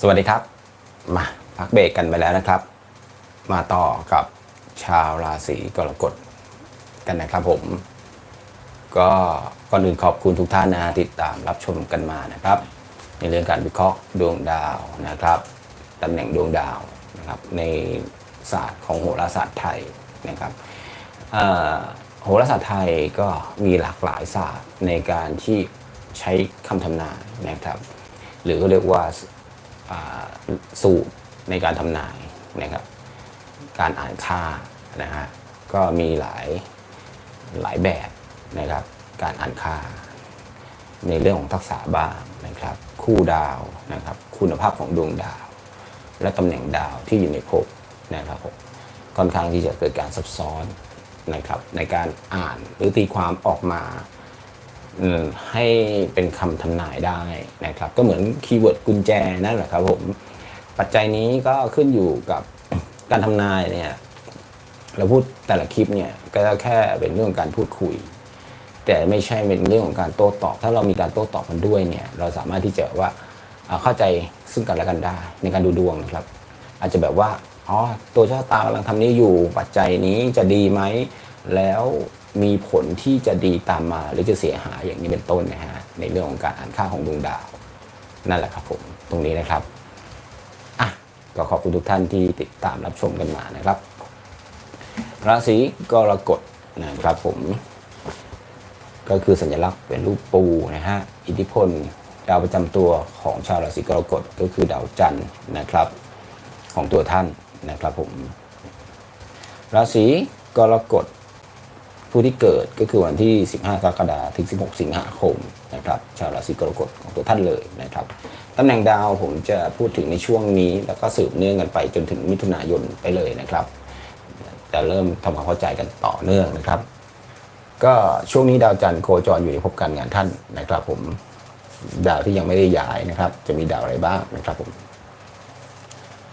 สวัสดีครับ มาพักเบรกกันไปแล้วนะครับ มาต่อกับชาวราศีกรกฎกันนะครับผม ก็ก่อนอื่นขอบคุณทุกท่านนะติดตามรับชมกันมานะครับ ในเรื่องการวิเคราะห์ดวงดาวนะครับตำแหน่งดวงดาวนะครับ ในศาสตร์ของโหราศาสตร์ไทยนะครับโหราศาสตร์ไทยก็มีหลากหลายศาสตร์ในการที่ใช้คำทำนายนะครับ หรือก็เรียกว่า สูตรในการทำนายนะครับ การอ่านค่านะฮะก็มีหลายหลายแบบนะครับ การอ่านค่า ในเรื่องของทักษะบ้างนะครับ คู่ดาวนะครับ คุณภาพของดวงดาว และตำแหน่งดาวที่อยู่ในภพนะครับผมค่อนข้างที่จะเกิดการซับซ้อนนะครับ ในการอ่านหรือตีความออกมา ให้เป็นคำทำนายได้นะครับ ก็เหมือนคีย์เวิร์ดกุญแจนั่นแหละครับผมปัจจัยนี้ก็ขึ้นอยู่กับการทำนายเนี่ยเราพูดแต่ละคลิปเนี่ยก็แค่เป็นเรื่องของการพูดคุย แต่ไม่ใช่เป็นเรื่องของการโต้ตอบ ถ้าเรามีการโต้ตอบกันด้วยเนี่ยเราสามารถที่จะว่าอ่าเข้าใจซึ่งกันและกันได้ในการดูดวงนะครับ อาจจะแบบว่าอ๋อตัวชะตากำลังทำนี้อยู่ปัจจัยนี้จะดีไหมแล้ว มีผลที่จะดีตามมาหรือจะเสียหายอย่างนี้เป็นต้นนะฮะในเรื่องของการอ่านค่าของดวงดาว นั่นแหละครับผม ตรงนี้นะครับอะก็ขอบคุณทุกท่านที่ติดตามรับชมกันมานะครับ ราศีกรกฎนะครับผม ก็คือสัญลักษณ์เป็นรูปปูนะฮะอิทธิพลดาวประจำตัวของชาวราศีกรกฎก็คือดาวจันทร์นะครับ ของตัวท่านนะครับผม ราศีกรกฎ ผู้ที่เกิดก็คือวันที่ 15 กรกฎาคมถึง 16 สิงหาคมนะครับชาวราศีกรกฎของตัวท่านเลยนะครับตำแหน่งดาวผมจะพูดถึงในช่วงนี้ แล้วก็สืบเนื่องกันไปจนถึงมิถุนายนไปเลยนะครับจะเริ่มทำความเข้าใจกันต่อเนื่องนะครับ ก็ช่วงนี้ดาวจันทร์โคจรอยู่ในภพการงานท่านนะครับ ผมดาวที่ยังไม่ได้ย้ายนะครับ จะมีดาวอะไรบ้างนะครับผม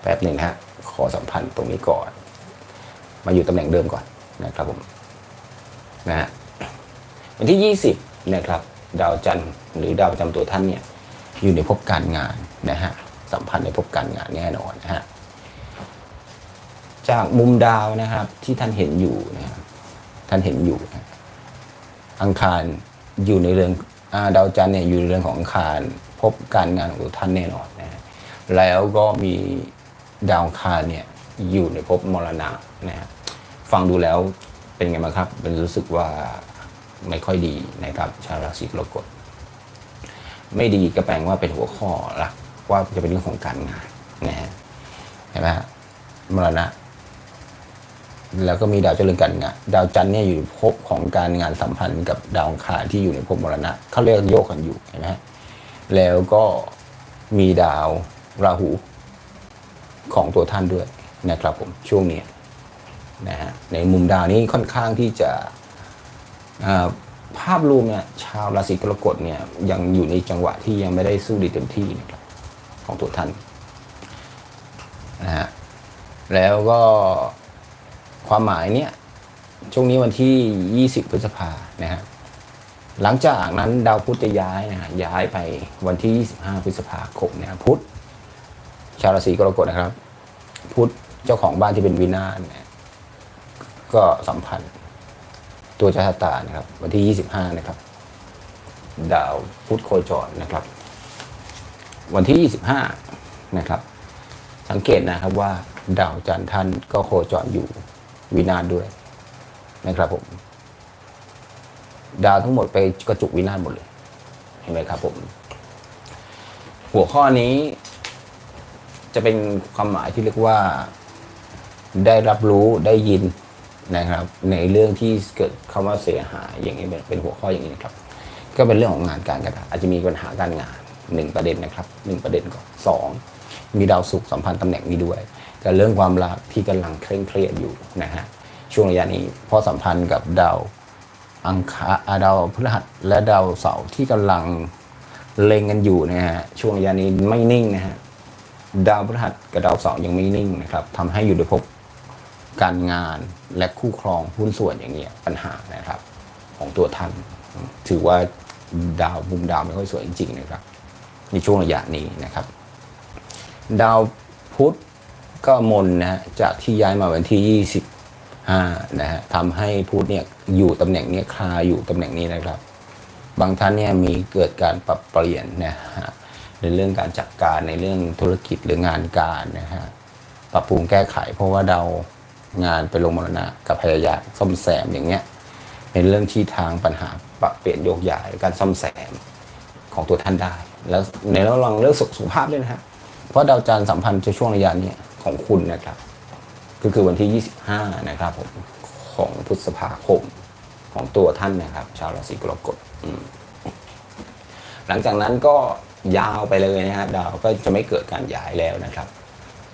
แป๊บหนึ่งฮะขอสัมพันธ์ตรงนี้ก่อน มาอยู่ตำแหน่งเดิมก่อนนะครับผม นะฮะวันที่ 20นะครับดาวจันทร์หรือดาวประจำตัวท่านเนี่ยอยู่ในภพการงานนะฮะสัมพันธ์ในภพการงานแน่นอนนะฮะจากมุมดาวนะครับที่ท่านเห็นอยู่นะครับท่านเห็นอยู่นะอังคารอยู่ในเรื่องอดาวจันทร์เนี่ยอยู่ในเรื่องของอังคารพบการงานของท่านแน่นอนนะฮะแล้วก็มีดาวอังคารเนี่ยอยู่ในภพมรณะนะฮะฟังดูแล้ว เป็นไงบ้างครับเป็นรู้สึกว่าไม่ค่อยดีนะครับชาวราศีกรกฎไม่ดีก็แปลว่าเป็นหัวข้อละว่าจะเป็นเรื่องของการงานนะฮะเห็นไหมฮะมรณะ แล้วก็มีดาวเจริญการงานดาวจันทร์เนี่ยอยู่ภพของการงานสัมพันธ์กับดาวคารที่อยู่ในภพมรณะเขาเรียกโยกกันอยู่เห็นไหมแล้วก็มีดาวราหูของตัวท่านด้วยนะครับผมช่วงนี้ นะฮะในมุมดาวนี้ค่อนข้างที่จะภาพรวมเนี่ยชาวราศีกรกฎเนี่ยยังอยู่ในจังหวะที่ยังไม่ได้สู้ดีเต็มที่นะครับของตัวท่านนะฮะแล้วก็ความหมายเนี่ยช่วงนี้วันที่ 20 พฤษภานะฮะหลังจากนั้นดาวพุธจะย้ายนะฮะย้ายไปวันที่ 25 พฤษภาคมนะพุธชาวราศีกรกฎนะครับ พุธเจ้าของบ้านที่เป็นวินาศเนี่ย ก็สัมพันธ์ ตัวชะตานะครับ วันที่ 25 นะครับ ดาวพุธโคจรนะครับ วันที่ 25 นะครับ สังเกตนะครับว่าดาวจันทร์ท่านก็โคจรอยู่วินาศด้วยนะครับผม ดาวทั้งหมดไปกระจุกวินาศหมดเลย เห็นไหมครับผม หัวข้อนี้จะเป็นความหมายที่เรียกว่าได้รับรู้ได้ยิน นะครับในเรื่องที่เกิดคำว่าเสียหายอย่างนี้เป็นหัวข้ออย่างนี้นะครับ ก็เป็นเรื่องของงานการกันอาจจะมีปัญหาการงานหนึ่งประเด็นนะครับหนึ่งประเด็นก่อนสองมีดาวศุกร์สัมพันธ์ตำแหน่งนี้ด้วยกับเรื่องความรักที่กำลังเคร่งเครียดอยู่นะฮะช่วงระยะนี้เพราะสัมพันธ์กับดาวอังคารดาวพฤหัสและดาวเสาร์ที่กำลังเล็งกันอยู่นะฮะช่วงระยะนี้ไม่นิ่งนะฮะดาวพฤหัสกับดาวเสาร์ยังไม่นิ่งนะครับทำให้อยู่ในภพ การงานและคู่ครองหุ้นส่วนอย่างเงี้ยปัญหานะครับ ของตัวท่าน ถือว่าดาวมุมดาวไม่ค่อยสวยจริงๆนะครับในช่วงระยะนี้นะครับ ดาวพุธก็มนนะฮะจากที่ย้ายมาวันที่ 25นะฮะทำให้พุธเนี่ยอยู่ตำแหน่งเนี้ยคาอยู่ตำแหน่งนี้นะครับ บางท่านเนี่ยมีเกิดการปรับเปลี่ยนนะฮะในเรื่องการจัดการในเรื่องธุรกิจหรืองานการนะฮะปรับปรุงแก้ไขเพราะว่าดาว งานไปลงมรณะกับพยายามซ่อมแซมอย่างเงี้ยเป็นเรื่องที่ทางปัญหาปรับเปลี่ยนโยกย้ายการซ่อมแซมของตัวท่านได้ แล้วในระหว่างเรื่องสุขภาพด้วยนะฮะเพราะดาวจันทร์สัมพันธ์จะช่วงระยะนี้ของคุณนะครับ ก็คือวันที่ 25 นะครับผมของพฤษภาคมของตัวท่านนะครับ ชาวราศีกรกฎหลังจากนั้นก็ยาวไปเลยนะฮะดาวก็จะไม่เกิดการย้ายแล้วนะครับ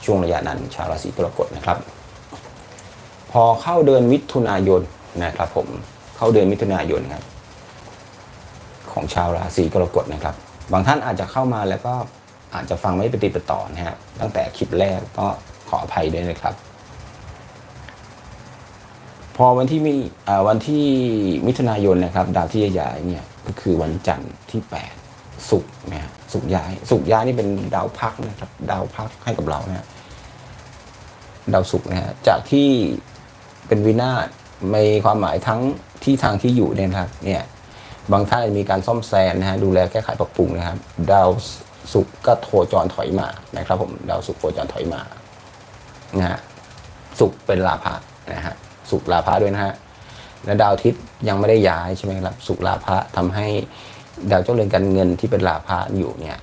ช่วงระยะนั้นชาวราศีกรกฎนะครับ อเข้าเดือนมิถุนายนนะครับผมเข้าเดือนมิถุนายนครับ ของชาวราศีกรกฎนะครับ บางท่านอาจจะเข้ามาแล้วก็อาจจะฟังไม่ปฏิดปต่อนะฮะตั้งแต่คลิปแรกก็ขออภัยด้วยนะครับ พอวันที่มีวันที่มิถุนายนนะครับ ดาวที่ย้ายเนี่ยก็คือวันจันทร์ที่8ศุกนะฮะศุกย้ายศุกย้ายนี่เป็นดาวพักนะครับ ดาวพักให้กับเรานะฮะดาวศุกนะฮะจากที่ เป็นวินาศมีความหมายทั้งที่ทางที่อยู่เนี่ยนะครับเนี่ยบางท่านมีการซ่อมแซมนะฮะดูแลแก้ไขปรับปรุงนะครับ ดาวศุกก็โทรจรถอยมานะครับผมดาวศุกร์โคจรถอยมานะฮะศุกเป็นลาภะนะฮะศุกลาภะด้วยนะฮะและดาวอาทิตยังไม่ได้ย้ายใช่ไหมครับศุกลาภะทำให้ดาวเจ้าเรือนการเงินที่เป็นลาภะอยู่เนี่ย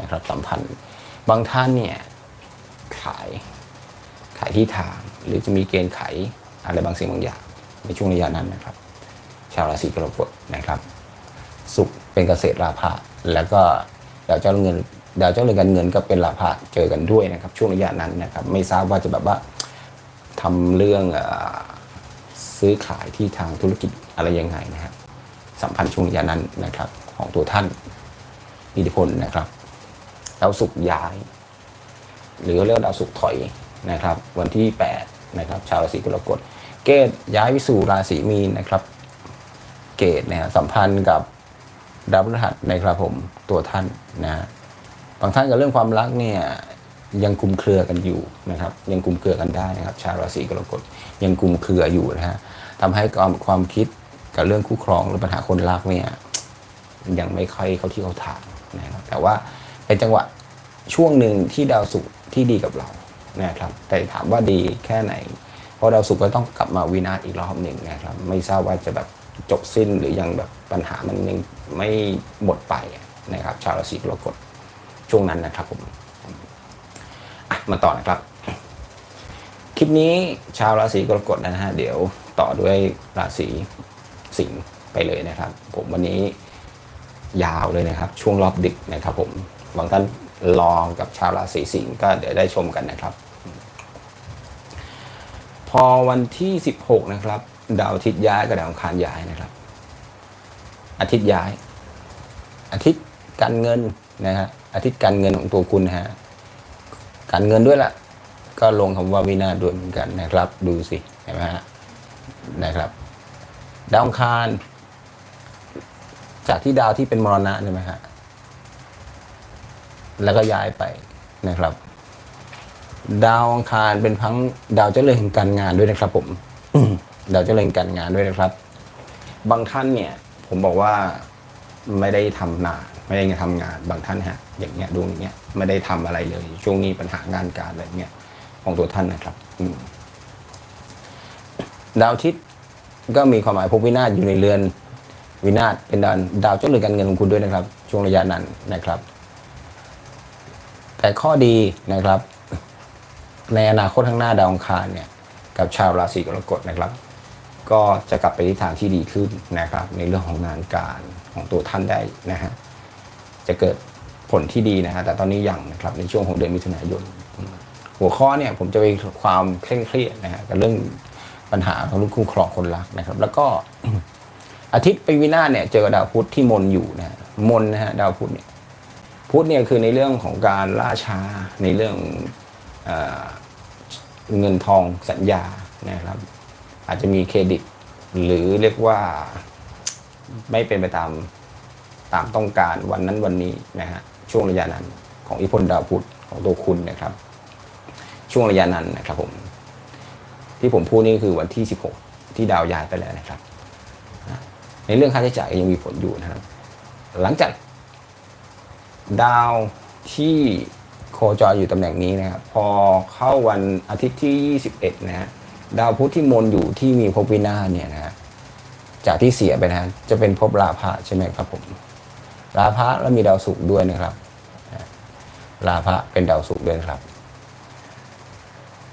นะครับสัมพันธ์บางท่านเนี่ยขายขายที่ทางหรือจะมีเกณฑ์ขาย อะไรบางสิ่งบางอย่าง ในช่วงระยะนั้นนะครับ ชาวราศีกรกฎนะครับ สุขเป็นเกษตรราภะแล้วก็ดาวเจ้าเงินดาวเจ้าเรือนการเงินก็เป็นราภะเจอกันด้วยนะครับ ช่วงระยะนั้นนะครับ ไม่ทราบว่าจะแบบว่าทำเรื่องซื้อขายที่ทางธุรกิจอะไรยังไงนะครับสัมพันธ์ช่วงระยะนั้นนะครับ ของตัวท่านอิทธิพลนะครับดาวสุขย้าย หรือเรียกว่าดาวสุขถอยนะครับ วันที่ 8 นะครับ ชาวราศีกรกฎ เกตย้ายวิสู่ราศีมีนนะครับ เกตนะฮะสัมพันธ์กับดาวพฤหัสนะครับผมตัวท่านนะฮะบางท่านกับเรื่องความรักเนี่ยยังคุมเครือกันอยู่นะครับ ยังคุมเครือกันได้นะครับ ชาวราศีกรกฎยังคุมเครืออยู่นะฮะทำให้ความความคิดกับเรื่องคู่ครองหรือปัญหาคนรักเนี่ยยังไม่ค่อยเข้าที่เข้าทางนะครับแต่ว่าเป็นจังหวะช่วงหนึ่งที่ดาวศุกร์ที่ดีกับเรานะครับแต่ถามว่าดีแค่ไหนะดาวศุกร์ก็ต้องกลับมาวินาศอีกรอบหนึ่งนะครับ ไม่ทราบว่าจะแบบจบสิ้นหรือยังแบบปัญหามันยังไม่หมดไปนะครับ ชาวราศีกรกฎช่วงนั้นนะครับผมมาต่อนะครับ คลิปนี้ชาวราศีกรกฎนะฮะเดี๋ยวต่อด้วยราศีสิงห์ไปเลยนะครับ ผมวันนี้ยาวเลยนะครับ ช่วงรอบดึกนะครับ ผมบางท่านลองกับชาวราศีสิงห์ก็เดี๋ยวได้ชมกันนะครับ อวันที่ 16 นะครับ ดาวอาทิตย์ย้ายกับดาวอังคารย้ายนะครับ อาทิตย์ย้าย อาทิตย์การเงินนะฮะอาทิตย์การเงินของตัวคุณนะฮะการเงินด้วยล่ะ ก็ลงคำว่าวินาศด้วยเหมือนกันนะครับ ดูสิเห็นไหมฮะนะครับ ดาวอังคาร จากที่ดาวที่เป็นมรณะใช่ไหมฮะแล้วก็ย้ายไปนะครับ ดาวอังคารเป็นพังดาวเจริญแห่งการงานด้วยนะครับ ผมดาวเจริญการงานด้วยนะครับ บางท่านเนี่ย ผมบอกว่าไม่ได้ทำนาไม่ได้ทำงาน บางท่านฮะ อย่างเงี้ยดวงอย่างเงี้ยไม่ได้ทำอะไรเลย ช่วงนี้ปัญหางานการอะไรเงี้ยของตัวท่านนะครับดาวอาทิตย์ก็มีความหมายภพวินาศอยู่ในเรือน วินาศเป็นดาวดาวเจ้าเรือนการเงินของคุณด้วยนะครับ ช่วงระยะนั้นนะครับ แต่ข้อดีนะครับ ในอนาคตข้างหน้าดาวอังคารเนี่ยกับชาวราศีกรกฎนะครับ ก็จะกลับไปทิศทางที่ดีขึ้นนะครับ ในเรื่องของงานการของตัวท่านได้นะฮะจะเกิดผลที่ดีนะฮะแต่ตอนนี้ยังนะครับในช่วงของเดือนมิถุนายน หัวข้อเนี่ยผมจะไปความเคร่งเครียดนะฮะกับเรื่องปัญหาของลูกคู่ครองคนรักนะครับ แล้วก็อาทิตย์ไปวินาศเนี่ยเจอดาวพุธที่มนอยู่นะฮะมนนะฮะดาวพุธเนี่ยพุธเนี่ยคือในเรื่องของการล่าช้าในเรื่อง เงินทองสัญญานะครับ อาจจะมีเครดิต หรือเรียกว่าไม่เป็นไปตามตามต้องการวันนั้นวันนี้นะฮะช่วงระยะนั้นของอิพลดาวพุธของตัวคุณนะครับ ช่วงระยะนั้นนะครับผมที่ผมพูดนี่คือวันที่ 16 ที่ดาวย้ายไปแล้วนะครับ ในเรื่องค่าใช้จ่ายยังมีผลอยู่นะครับ หลังจากดาวที่ โคจรอยู่ตำแหน่งนี้นะครับพอเข้าวันอาทิตย์ที่ 21 นะฮะดาวพุธที่มนอยู่ที่มีภพวินาศเนี่ยนะฮะจากที่เสียไปนะ จะเป็นภพราพะใช่ไหมครับผมราพะแล้วมีดาวศุกร์ด้วยนะครับราพะเป็นดาวศุกร์ด้วยนครับ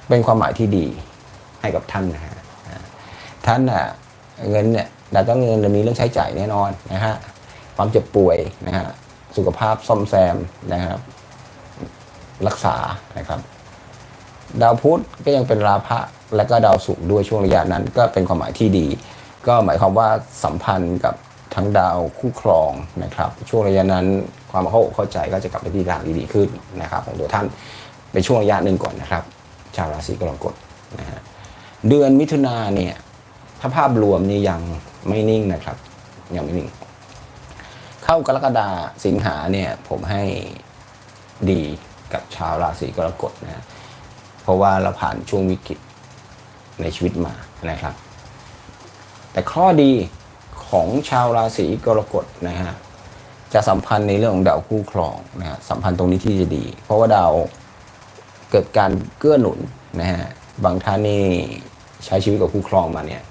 เป็นความหมายที่ดีให้กับท่านนะฮะท่านน่ะเงินเนี่ยดาวต้องเงินจะมีเรื่องใช้จ่ายแน่นอนนะฮะความเจ็บป่วยนะฮะสุขภาพซ่อมแซมนะครับ รักษานะครับ ดาวพุธก็ยังเป็นราพะและก็ดาวศุกร์ด้วยช่วงระยะนั้น ก็เป็นความหมายที่ดี ก็หมายความว่าสัมพันธ์กับทั้งดาวคู่ครองนะครับ ช่วงระยะนั้นความเข้าอกเข้าใจก็จะกลับไปที่ทางดีขึ้นนะครับ ของตัวท่านเป็นช่วงระยะหนึ่งก่อนนะครับ ชาวราศีกรกฎนะฮะเดือนมิถุนาเนี่ยถ้าภาพรวมนี่ยังไม่นิ่งนะครับ ยังไม่นิ่ง เข้ากรกฎาสิงหาเนี่ยผมให้ดี กับชาวราศีกรกฎนะฮะเพราะว่าเราผ่านช่วงวิกฤตในชีวิตมานะครับ แต่ข้อดีของชาวราศีกรกฎนะฮะจะสัมพันธ์ในเรื่องของดาวคู่ครองนะฮะสัมพันธ์ตรงนี้ที่จะดี เพราะว่าดาวเกิดการเกื้อหนุนนะฮะบางท่านนี่ใช้ชีวิตกับคู่ครองมาเนี่ย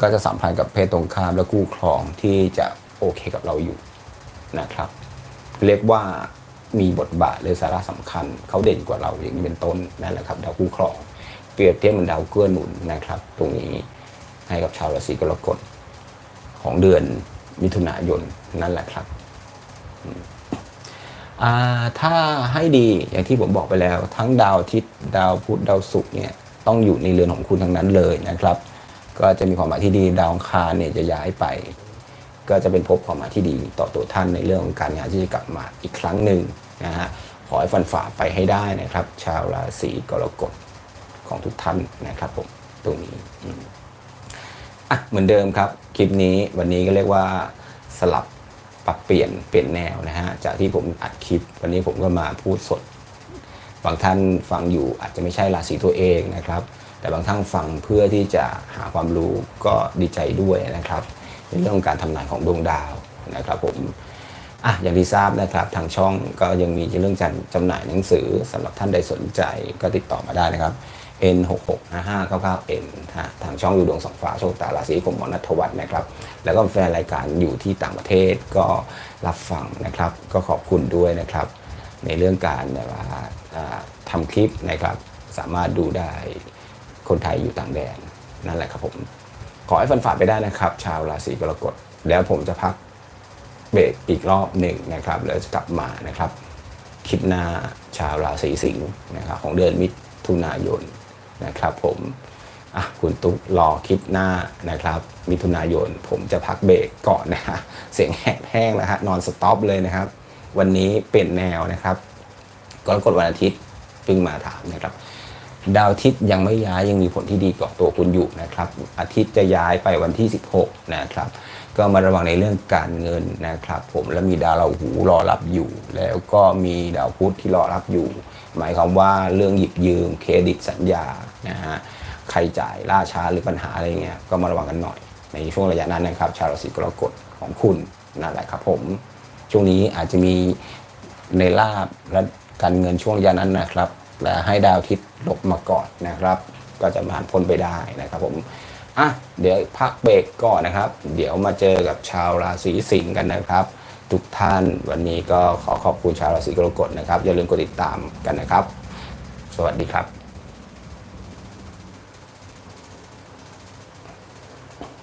ก็จะสัมพันธ์กับเพศตรงข้ามและคู่ครองที่จะโอเคกับเราอยู่นะครับ เรียกว่า มีบทบาทหรือสาระสำคัญ เขาเด่นกว่าเราอย่างนี้เป็นต้นนั่นแหละครับดาวคู่ครองเปรียบเทียบเหมือนดาวเกื้อหนุนนะครับ ตรงนี้ให้กับชาวราศีกรกฎของเดือนมิถุนายนนั่นแหละครับถ้าให้ดีอย่างที่ผมบอกไปแล้ว ทั้งดาวอาทิตย์ดาวพุธดาวศุกร์เนี่ยต้องอยู่ในเรือนของคุณทั้งนั้นเลยนะครับ ก็จะมีความหมายที่ดีดาวอังคารเนี่ยจะย้ายไป ก็จะเป็นพบความหมายที่ดีต่อตัวท่านในเรื่องของการงานที่จะกลับมาอีกครั้งหนึ่งนะฮะขอให้ฟันฝ่าไปให้ได้นะครับ ชาวราศีกรกฎของทุกท่านนะครับผมตรงนี้อะเหมือนเดิมครับ คลิปนี้วันนี้ก็เรียกว่าสลับปรับเปลี่ยนเปลี่ยนแนวนะฮะจากที่ผมอัดคลิป วันนี้ผมก็มาพูดสด บางท่านฟังอยู่อาจจะไม่ใช่ราศีตัวเองนะครับ แต่บางท่านฟังเพื่อที่จะหาความรู้ก็ดีใจด้วยนะครับ ในเรื่องของการทำนายของดวงดาวนะครับผมอะอย่างที่ทราบนะครับทางช่องก็ยังมีเรื่องจัดจำหน่ายหนังสือสำหรับท่านใดสนใจก็ติดต่อมาได้นะครับ N 6 6 5 5 9 9 N ทางช่องอยู่ดวงสองฟ้าโชคตาราศีผมหมอนัทวัฒน์นะครับ แล้วก็แฟนรายการอยู่ที่ต่างประเทศก็รับฟังนะครับ ก็ขอบคุณด้วยนะครับ ในเรื่องการแบบว่าอ่าทำคลิปนะครับ สามารถดูได้คนไทยอยู่ต่างแดนนั่นแหละครับผม ขอให้ฟันฝ่าไปได้นะครับ ชาวราศีกรกฎแล้วผมจะพักเบรกอีกรอบหนึ่งนะครับแล้วจะกลับมานะครับ คลิปหน้าชาวราศีสิงห์นะครับของเดือนมิถุนายนนะครับ ผมอะคุณตุ๊กรอคลิปหน้านะครับ มิถุนายนผมจะพักเบรกก่อนนะฮะเสียงแหบแห้งนะฮะนอนสต็อปเลยนะครับ วันนี้เปลี่ยนแนวนะครับกรกฎวันอาทิตย์เพิ่งมาถามนะครับ ดาวอาทิตย์ยังไม่ย้ายยังมีผลที่ดีกับตัวคุณอยู่นะครับอาทิตย์จะย้ายไปวันที่ 16 นะครับก็มาระวังในเรื่องการเงินนะครับ ผมแล้วมีดาวราหูรอรับอยู่ แล้วก็มีดาวพุธที่รอรับอยู่ หมายความว่าเรื่องหยิบยืมเครดิตสัญญานะฮะใครจ่ายล่าช้าหรือปัญหาอะไรเงี้ยก็มาระวังกันหน่อย ในช่วงระยะนั้นนะครับ ชาวราศีกรกฎของคุณนั่นแหละครับผมช่วงนี้อาจจะมีในลาบและการเงินช่วงระยะนั้นนะครับ และให้ดาวอาทิตย์หลบมาก่อนนะครับ ก็จะผ่านพ้นไปได้นะครับผมอะเดี๋ยวพักเบรกก่อนนะครับ เดี๋ยวมาเจอกับชาวราศีสิงห์กันนะครับ ทุกท่านวันนี้ก็ขอขอบคุณชาวราศีกรกฎนะครับ อย่าลืมกดติดตามกันนะครับ สวัสดีครับ